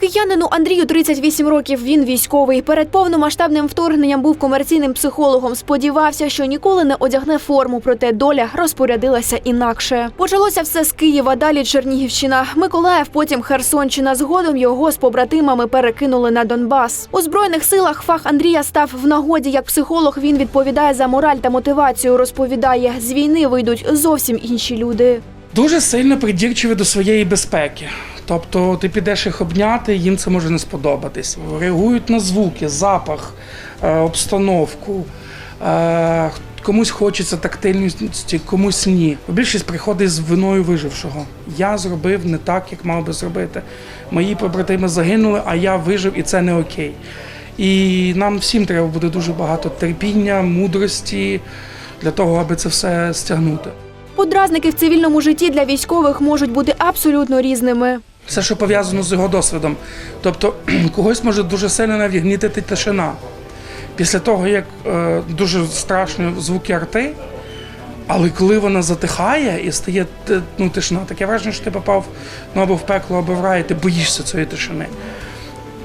Киянину Андрію 38 років. Він військовий. Перед повномасштабним вторгненням був комерційним психологом. Сподівався, що ніколи не одягне форму, проте доля розпорядилася інакше. Почалося все з Києва, далі Чернігівщина, Миколаїв, потім Херсонщина. Згодом його з побратимами перекинули на Донбас. У збройних силах фах Андрія став в нагоді. Як психолог він відповідає за мораль та мотивацію. Розповідає, з війни вийдуть зовсім інші люди. Дуже сильно придірчиві до своєї безпеки. Тобто ти підеш їх обняти, їм це може не сподобатись. Реагують на звуки, запах, е, обстановку. Е, Комусь хочеться тактильності, комусь ні. Більшість приходить з виною вижившого. Я зробив не так, як мав би зробити. Мої побратими загинули, а я вижив, і це не окей. І нам всім треба буде дуже багато терпіння, мудрості для того, аби це все стягнути. Подразники в цивільному житті для військових можуть бути абсолютно різними. Все, що пов'язано з його досвідом. Тобто когось може дуже сильно навігнітити тишина. Після того, як е, дуже страшні звуки арти, але коли вона затихає і стає ну, тишина, таке враження, що ти попав ну, або в пекло, або в рай, ти боїшся цієї тишини.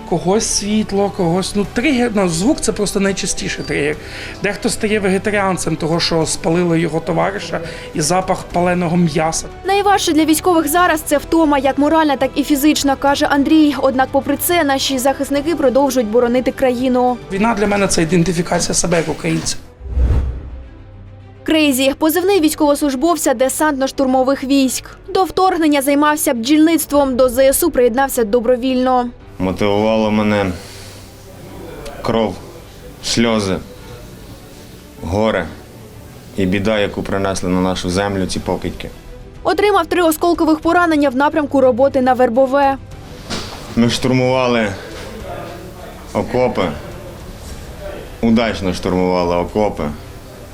Когось світло, когось. Ну, тригер, ну, звук це просто найчастіший тригер. Дехто стає вегетаріанцем, того, що спалили його товариша, і запах паленого м'яса. Найважче для військових зараз це втома, як моральна, так і фізична, каже Андрій. Однак, попри це, наші захисники продовжують боронити країну. Війна для мене це ідентифікація себе як українця. Крейзі, позивний військовослужбовця десантно-штурмових військ. До вторгнення займався бджільництвом. До ЗСУ приєднався добровільно. Мотивувало мене кров, сльози, горе і біда, яку принесли на нашу землю ці покидьки. Отримав три осколкових поранення в напрямку роботи на вербове. Ми штурмували окопи, удачно штурмували окопи,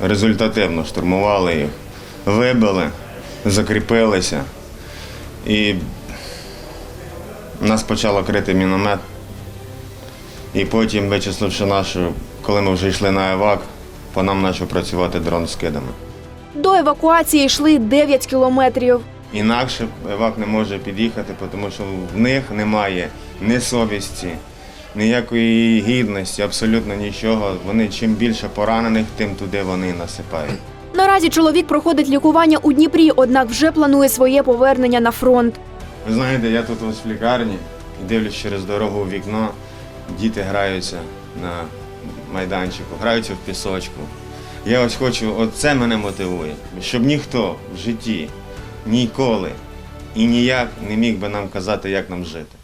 результативно штурмували їх, вибили, закріпилися. І нас почало крити міномет. І потім, вичисливши нашу, коли ми вже йшли на евак, по нам почав працювати дрон з кидами. До евакуації йшли 9 кілометрів. Інакше евак не може під'їхати, тому що в них немає ні совісті, ніякої гідності, абсолютно нічого. Вони чим більше поранених, тим туди вони насипають. Наразі чоловік проходить лікування у Дніпрі, однак вже планує своє повернення на фронт. Ви знаєте, я тут ось в лікарні і дивлюсь через дорогу у вікно. Діти граються на майданчику, граються в пісочку. Я ось хочу, от це мене мотивує, щоб ніхто в житті ніколи і ніяк не міг би нам казати, як нам жити.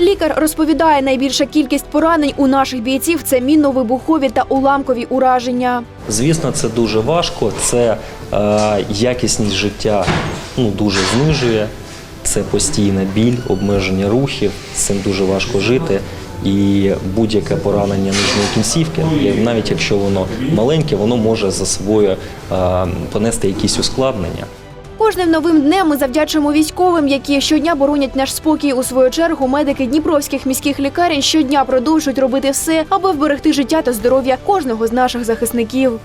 Лікар розповідає, найбільша кількість поранень у наших бійців це мінно-вибухові та уламкові ураження. Звісно, це дуже важко, це е, якісність життя ну, дуже знижує, це постійна біль, обмеження рухів, з цим дуже важко жити. І будь-яке поранення нижньої кінцівки, навіть якщо воно маленьке, воно може за собою понести якісь ускладнення. Кожним новим днем ми завдячуємо військовим, які щодня боронять наш спокій. У свою чергу медики дніпровських міських лікарень щодня продовжують робити все, аби вберегти життя та здоров'я кожного з наших захисників.